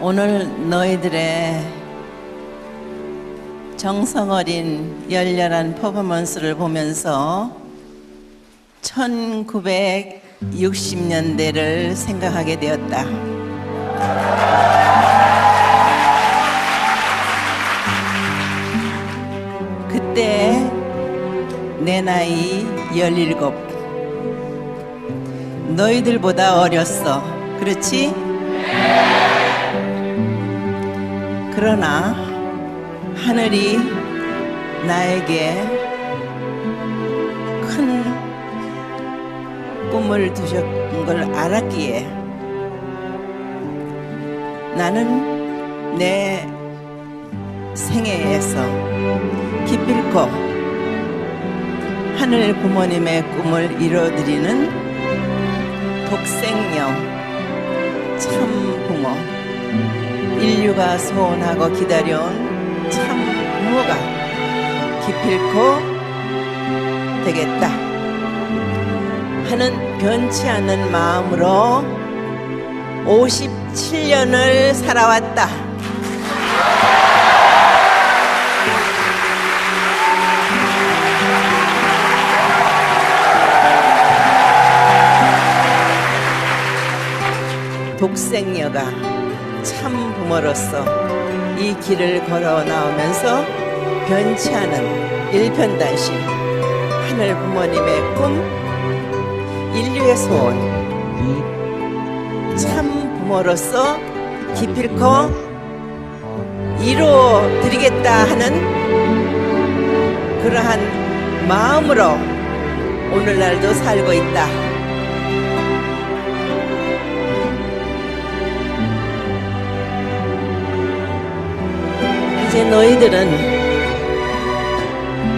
오늘 너희들의 정성 어린 열렬한 퍼포먼스를 보면서 1960년대를 생각하게 되었다. 그때 내 나이 17. 너희들보다 어렸어. 그렇지? 그러나 하늘이 나에게 큰 꿈을 두셨던 걸 알았기에 나는 내 생애에서 기필코 하늘 부모님의 꿈을 이뤄드리는 독생녀 참 부모 인류가 소원하고 기다려온 참 부모가 기필코 되겠다 하는 변치 않는 마음으로 57년을 살아왔다. 독생녀가 참 부모로서 이 길을 걸어 나오면서 변치 않은 일편단심 하늘 부모님의 꿈 인류의 소원 참 부모로서 기필코 이루어 드리겠다 하는 그러한 마음으로 오늘날도 살고 있다. 이제 너희들은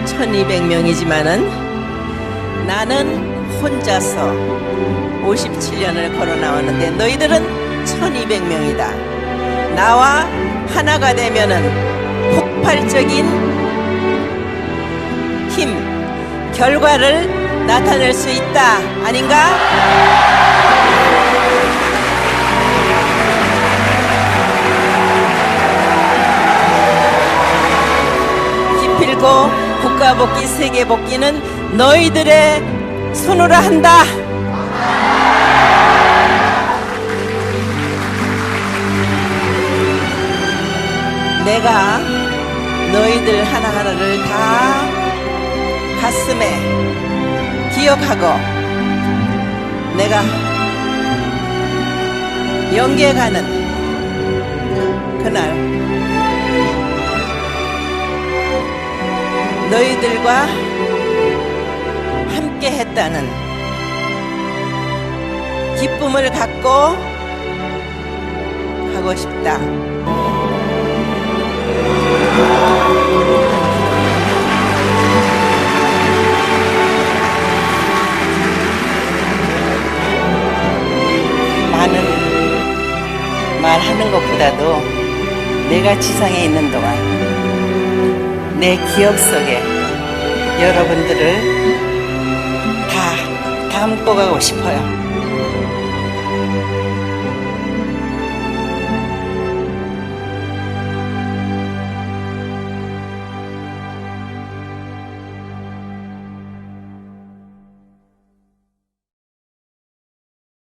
1200명이지만은 나는 혼자서 57년을 걸어 나왔는데 너희들은 1200명이다. 나와 하나가 되면은 폭발적인 힘, 결과를 나타낼 수 있다. 아닌가? 기필고 국가 복귀, 세계 복귀는 너희들의 손으로 한다. 내가 너희들 하나하나를 다 가슴에 기억하고 내가 연기해 가는 그날 너희들과 함께 했다는 기쁨을 갖고 가고 싶다. 많은 말하는 것보다도 내가 지상에 있는 동안 내 기억 속에 여러분들을 다 담고 가고 싶어요.